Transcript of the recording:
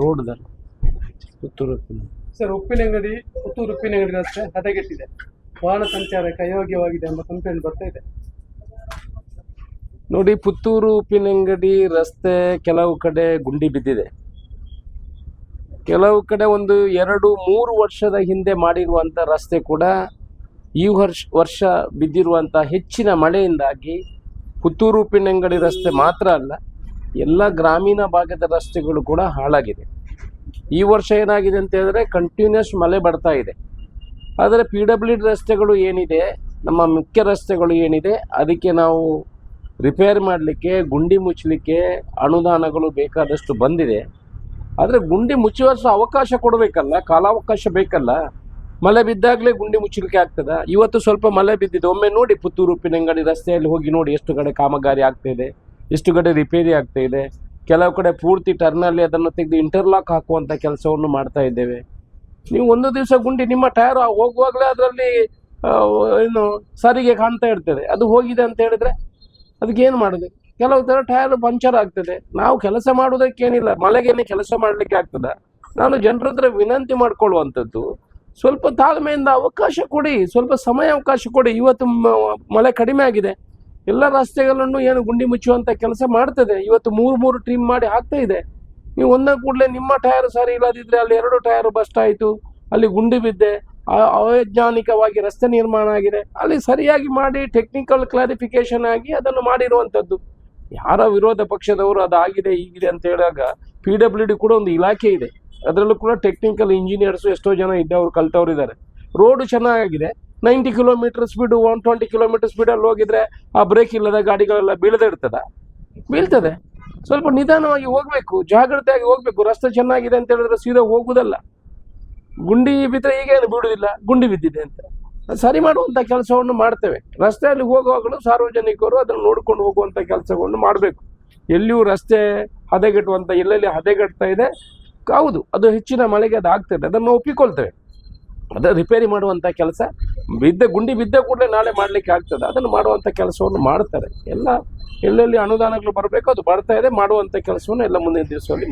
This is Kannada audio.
ರೋಡ್ದಲ್ಲಿ ಪುತ್ತೂರು ಸರ್ ಉಪ್ಪಿನಂಗಡಿ ಪುತ್ತೂರು ಉಪ್ಪಿನಂಗಡಿ ರಸ್ತೆ ಹದಗೆಟ್ಟಿದೆ. ವಾಹನ ಸಂಚಾರಕ್ಕೆ ಅಯೋಗ್ಯವಾಗಿದೆ ಎಂಬ ಕಂಪ್ಲೇಂಟ್ ಬರ್ತಾ ಇದೆ. ನೋಡಿ ಪುತ್ತೂರು ಉಪ್ಪಿನಂಗಡಿ ರಸ್ತೆ ಕೆಲವು ಕಡೆ ಗುಂಡಿ ಬಿದ್ದಿದೆ. ಕೆಲವು ಕಡೆ ಒಂದು ಎರಡು ಮೂರು ವರ್ಷದ ಹಿಂದೆ ಮಾಡಿರುವಂಥ ರಸ್ತೆ ಕೂಡ ಈ ವರ್ಷ ವರ್ಷ ಬಿದ್ದಿರುವಂಥ ಹೆಚ್ಚಿನ ಮಳೆಯಿಂದಾಗಿ ಪುತ್ತೂರು ಉಪ್ಪಿನಂಗಡಿ ರಸ್ತೆ ಮಾತ್ರ ಅಲ್ಲ ಎಲ್ಲ ಗ್ರಾಮೀಣ ಭಾಗದ ರಸ್ತೆಗಳು ಕೂಡ ಹಾಳಾಗಿದೆ. ಈ ವರ್ಷ ಏನಾಗಿದೆ ಅಂತ ಹೇಳಿದ್ರೆ ಕಂಟಿನ್ಯೂಸ್ ಮಳೆ ಬರ್ತಾ ಇದೆ. ಆದರೆ ಪಿ ಡಬ್ಲ್ಯೂ ರಸ್ತೆಗಳು ಏನಿದೆ, ನಮ್ಮ ಮುಖ್ಯ ರಸ್ತೆಗಳು ಏನಿದೆ, ಅದಕ್ಕೆ ನಾವು ರಿಪೇರ್ ಮಾಡಲಿಕ್ಕೆ, ಗುಂಡಿ ಮುಚ್ಚಲಿಕ್ಕೆ ಅನುದಾನಗಳು ಬೇಕಾದಷ್ಟು ಬಂದಿದೆ. ಆದರೆ ಗುಂಡಿ ಮುಚ್ಚುವ ಅವಕಾಶ ಕೊಡಬೇಕಲ್ಲ, ಕಾಲಾವಕಾಶ ಬೇಕಲ್ಲ? ಮಳೆ ಬಿದ್ದಾಗಲೇ ಗುಂಡಿ ಮುಚ್ಚಲಿಕ್ಕೆ ಆಗ್ತದ? ಇವತ್ತು ಸ್ವಲ್ಪ ಮಳೆ ಬಿದ್ದಿದೆ. ಒಮ್ಮೆ ನೋಡಿ ಪುತ್ತೂರು ಉಪ್ಪಿನಂಗಡಿ ರಸ್ತೆಯಲ್ಲಿ ಹೋಗಿ ನೋಡಿ ಎಷ್ಟು ಕಡೆ ಕಾಮಗಾರಿ ಆಗ್ತಾ ಇದೆ. ಎಷ್ಟು ಕಡೆ ರಿಪೇರಿ ಆಗ್ತಾ ಇದೆ. ಕೆಲವು ಕಡೆ ಪೂರ್ತಿ ಟರ್ನಲ್ಲಿ ಅದನ್ನು ತೆಗೆದು ಇಂಟರ್ಲಾಕ್ ಹಾಕುವಂಥ ಕೆಲಸವನ್ನು ಮಾಡ್ತಾ ಇದ್ದೇವೆ. ನೀವು ಒಂದು ದಿವಸ ಗುಂಡಿ ನಿಮ್ಮ ಟೈರ್ ಹೋಗುವಾಗಲೇ ಅದರಲ್ಲಿ ಏನು ಸರಿಗೆ ಕಾಣ್ತಾ ಇರ್ತದೆ. ಅದು ಹೋಗಿದೆ ಅಂತ ಹೇಳಿದ್ರೆ ಅದಕ್ಕೆ ಏನು ಮಾಡೋದು? ಕೆಲವು ಥರ ಟೈರ್ ಪಂಚರ್ ಆಗ್ತದೆ. ನಾವು ಕೆಲಸ ಮಾಡೋದಕ್ಕೇನಿಲ್ಲ ಮಳೆಗೇನೆ ಕೆಲಸ ಮಾಡಲಿಕ್ಕೆ ಆಗ್ತದ. ನಾನು ಜನರ ಹತ್ರ ವಿನಂತಿ ಮಾಡಿಕೊಳ್ಳುವಂಥದ್ದು, ಸ್ವಲ್ಪ ತಾಳ್ಮೆಯಿಂದ ಅವಕಾಶ ಕೊಡಿ. ಸ್ವಲ್ಪ ಸಮಯ ಅವಕಾಶ ಕೊಡಿ. ಇವತ್ತು ಮಳೆ ಕಡಿಮೆ ಆಗಿದೆ. ಎಲ್ಲ ರಸ್ತೆಗಳನ್ನು ಏನು ಗುಂಡಿ ಮುಚ್ಚುವಂಥ ಕೆಲಸ ಮಾಡ್ತದೆ. ಇವತ್ತು ಮೂರು ಮೂರು ಟ್ರಿಮ್ ಮಾಡಿ ಹಾಕ್ತಾ ಇದೆ. ನೀವು ಒಂದೇ ಕೂಡಲೇ ನಿಮ್ಮ ಟೈರ್ ಸರಿ ಇಲ್ಲದಿದ್ರೆ ಅಲ್ಲಿ ಎರಡು ಟೈರ್ ಬಸ್ಟ್ ಆಯಿತು. ಅಲ್ಲಿ ಗುಂಡಿ ಬಿದ್ದೆ. ಅವೈಜ್ಞಾನಿಕವಾಗಿ ರಸ್ತೆ ನಿರ್ಮಾಣ ಆಗಿದೆ. ಅಲ್ಲಿ ಸರಿಯಾಗಿ ಮಾಡಿ ಟೆಕ್ನಿಕಲ್ ಕ್ಲಾರಿಫಿಕೇಶನ್ ಆಗಿ ಅದನ್ನು ಮಾಡಿರುವಂಥದ್ದು ಯಾರ ವಿರೋಧ ಪಕ್ಷದವರು ಅದಾಗಿದೆ, ಹೀಗಿದೆ ಅಂತ ಹೇಳಿದಾಗ ಪಿ ಡಬ್ಲ್ಯೂ ಡಿ ಕೂಡ ಒಂದು ಇಲಾಖೆ ಇದೆ. ಅದರಲ್ಲೂ ಕೂಡ ಟೆಕ್ನಿಕಲ್ ಇಂಜಿನಿಯರ್ಸು ಎಷ್ಟೋ ಜನ ಇದ್ದವರು ಕಲ್ತವ್ರು ಇದ್ದಾರೆ ರೋಡು ಚೆನ್ನಾಗಿದೆ. Ninety kilometre speed, one twenty kilometre ಸ್ಪೀಡಲ್ಲಿ ಹೋಗಿದ್ರೆ ಆ ಬ್ರೇಕ್ ಇಲ್ಲದ ಗಾಡಿಗಳೆಲ್ಲ ಬೀಳದೆ ಇರ್ತದ? ಬೀಳ್ತದೆ. ಸ್ವಲ್ಪ ನಿಧಾನವಾಗಿ ಹೋಗಬೇಕು, ಜಾಗ್ರತೆಯಾಗಿ ಹೋಗಬೇಕು. ರಸ್ತೆ ಚೆನ್ನಾಗಿದೆ ಅಂತ ಹೇಳಿದ್ರೆ ಸೀದಾ ಹೋಗುದಲ್ಲ. ಗುಂಡಿ ಬಿದ್ದರೆ ಈಗೇನು ಬಿಡುವುದಿಲ್ಲ ಗುಂಡಿ ಬಿದ್ದಿದೆ ಅಂತ. ಸರಿ ಮಾಡುವಂಥ ಕೆಲಸವನ್ನು ಮಾಡ್ತೇವೆ. ರಸ್ತೆಯಲ್ಲಿ ಹೋಗುವಾಗಲೂ ಸಾರ್ವಜನಿಕರು ಅದನ್ನು ನೋಡ್ಕೊಂಡು ಹೋಗುವಂಥ ಕೆಲಸವನ್ನು ಮಾಡಬೇಕು. ಎಲ್ಲಿಯೂ ರಸ್ತೆ ಹದಗೆಟ್ಟುವಂಥ ಎಲ್ಲೆಲ್ಲಿ ಹದಗೆಡ್ತಾ ಇದೆ, ಹೌದು, ಅದು ಹೆಚ್ಚಿನ ಮಳೆಗೆ ಅದು ಆಗ್ತದೆ ಅದನ್ನು ಒಪ್ಪಿಕೊಳ್ತೇವೆ. ಅದು ರಿಪೇರಿ ಮಾಡುವಂಥ ಕೆಲಸ, ಬಿದ್ದ ಗುಂಡಿ ಬಿದ್ದ ಕೂಡಲೇ ನಾಳೆ ಮಾಡಲಿಕ್ಕೆ ಆಗ್ತದೆ. ಅದನ್ನು ಮಾಡುವಂಥ ಕೆಲಸವನ್ನು ಮಾಡ್ತಾರೆ. ಎಲ್ಲ, ಎಲ್ಲೆಲ್ಲಿ ಅನುದಾನಗಳು ಬರಬೇಕು ಅದು ಬರ್ತಾ ಇದೆ. ಮಾಡುವಂಥ ಕೆಲಸವನ್ನು ಎಲ್ಲ ಮುಂದಿನ ದಿವಸದಲ್ಲಿ